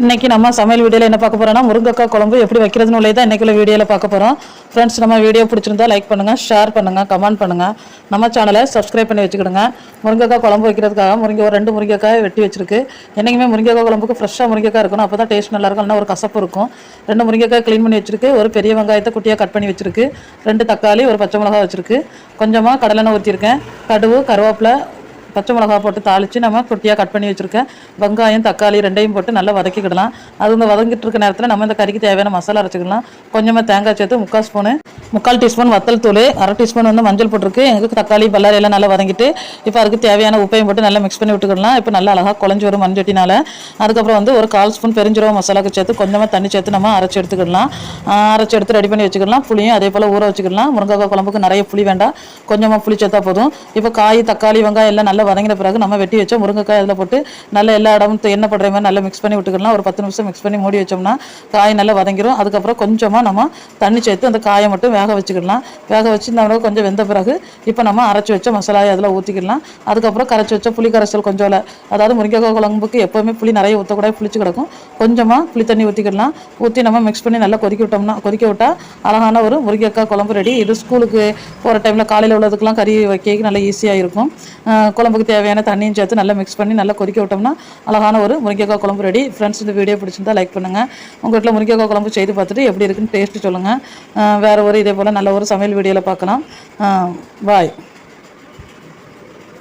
இன்றைக்கி நம்ம சமையல் வீடியோவில் என்ன பார்க்க போகிறோம்னா முருங்கைக்காய் குழம்பு எப்படி வைக்கிறதுன்னு உள்ளே தான் இன்றைக்குள்ள வீடியோவில் பார்க்க போகிறோம் ஃப்ரெண்ட்ஸ் நம்ம வீடியோ பிடிச்சிருந்தா லைக் பண்ணுங்கள் ஷேர் பண்ணுங்கள் கமெண்ட் பண்ணுங்கள் நம்ம சேனலை சப்ஸ்கிரைப் பண்ணி வச்சுக்கிடுங்க. முருங்கைக்காய் குழம்பு வைக்கிறதுக்காக முருங்கை ஒரு ரெண்டு முருங்கைக்காய் வெட்டி வச்சிருக்கு. என்றைக்குமே முருங்கைக்காய் குழம்புக்கு ஃப்ரெஷ்ஷாக முருங்கைக்காய் இருக்கணும். அப்போ தான் டேஸ்ட் நல்லா இல்லைனா ஒரு கசப்பு இருக்கும். ரெண்டு முருங்கைக்காய் க்ளீன் பண்ணி வச்சிருக்கு. ஒரு பெரிய வெங்காயத்தை குட்டியாக கட் பண்ணி வச்சிருக்கு. ரெண்டு தக்காளி ஒரு பச்சை மிளகாய் வச்சிருக்கு. கொஞ்சமாக கடலெண்ணெய் ஊற்றிருக்கேன் கடுகு கருவேப்பிலை பச்சை மிளகா போட்டு தாளித்து நம்ம குட்டியாக கட் பண்ணி வச்சுருக்கேன். வெங்காயம் தக்காளி ரெண்டையும் போட்டு நல்லா வதக்கிக்கிடலாம். அது இந்த வதங்கிட்டு இருக்க நேரத்தில் நம்ம இந்த கறிக்கு தேவையான மசாலா அரைச்சிக்கலாம் கொஞ்சமாக தேங்காய் சேர்த்து முக்கால் ஸ்பூனு முக்கால் டீஸ்பூன் வத்தல் தூள் அரை டீஸ்பூன் வந்து மஞ்சள் போட்டிருக்கு. எங்களுக்கு தக்காளி பல்லாரி எல்லாம் நல்லா வதங்கிட்டு இப்போ அதுக்கு தேவையான உப்பையும் போட்டு நல்லா மிக்ஸ் பண்ணி விட்டுக்கிடலாம். இப்போ நல்லா அழகாக குழஞ்சி வரும் மண்சட்டினால அதுக்கப்புறம் வந்து ஒரு கால் ஸ்பூன் பெருஞ்சிரவ மசாலாக்கு சேர்த்து கொஞ்சமாக தண்ணி சேர்த்து நம்ம அரைச்சி எடுத்துக்கிடலாம். அரைச்சி எடுத்து ரெடி பண்ணி வச்சுக்கலாம் புளியும் அதே போல் ஊற வச்சுக்கலாம் முருங்கைக்காய் குழம்புக்கு நிறைய புளி வேண்டாம். கொஞ்சமாக புளி சேர்த்தா போதும். இப்போ காய் தக்காளி வெங்காயம் எல்லாம் நல்லா வதங்கின பிறகு நம்ம வெட்டி வச்சோம். முருங்கைக்காய் அதில் போட்டு நல்லா எல்லா இடமும் என்ன எண்ணெய் படுற மாதிரி நல்லா மிக்ஸ் பண்ணி விட்டுக்கலாம். ஒரு பத்து நிமிஷம் மிக்ஸ் பண்ணி மூடி வச்சோம்னா காய் நல்லா வதங்கிடும் அதுக்கப்புறம் கொஞ்சமாக நம்ம தண்ணி சேர்த்து அந்த காயை மட்டும் வேக வச்சுக்கிடலாம் வேக வச்சு நம்ம கொஞ்சம் வெந்த பிறகு இப்போ நம்ம அரைச்சி வச்ச மசாலாயை அதில் ஊற்றிக்கிடலாம் அதுக்கப்புறம் கரைச்சி வச்ச புளி கரைசல் கொஞ்சம் அதாவது முருங்கைக்காய் குழம்புக்கு எப்போவுமே புளி நிறைய ஊற்றக்கூடாது புளிச்சு கிடக்கும். கொஞ்சமாக புளி தண்ணி ஊற்றிக்கிடலாம் ஊற்றி நம்ம மிக்ஸ் பண்ணி நல்லா கொதிக்க விட்டோம்னா கொதிக்க விட்டால் அழகான ஒரு முருங்கைக்காய் குழம்பு ரெடி இது ஸ்கூலுக்கு போகிற டைமில் காலையில் உள்ளதுக்கெல்லாம் கறி வைக்க நல்லா ஈஸியாக இருக்கும். குழம்பு குழம்புக்கு தேவையான தண்ணியும் சேர்த்து நல்லா மிக்ஸ் பண்ணி நல்லா கொதிக்க விட்டோம்னா அழகான ஒரு முருங்கைக்காய் குழம்பு ரெடி ஃப்ரெண்ட்ஸ் இந்த வீடியோ பிடிச்சிருந்தா லைக் பண்ணுங்கள் உங்கள் வீட்டில் முருங்கைக்காய் குழம்பு செய்து பார்த்துட்டு எப்படி இருக்குன்னு டேஸ்ட்டு சொல்லுங்கள் வேறு ஒரு இதே போல் நல்ல ஒரு சமையல் வீடியோவில் பார்க்கலாம். பாய்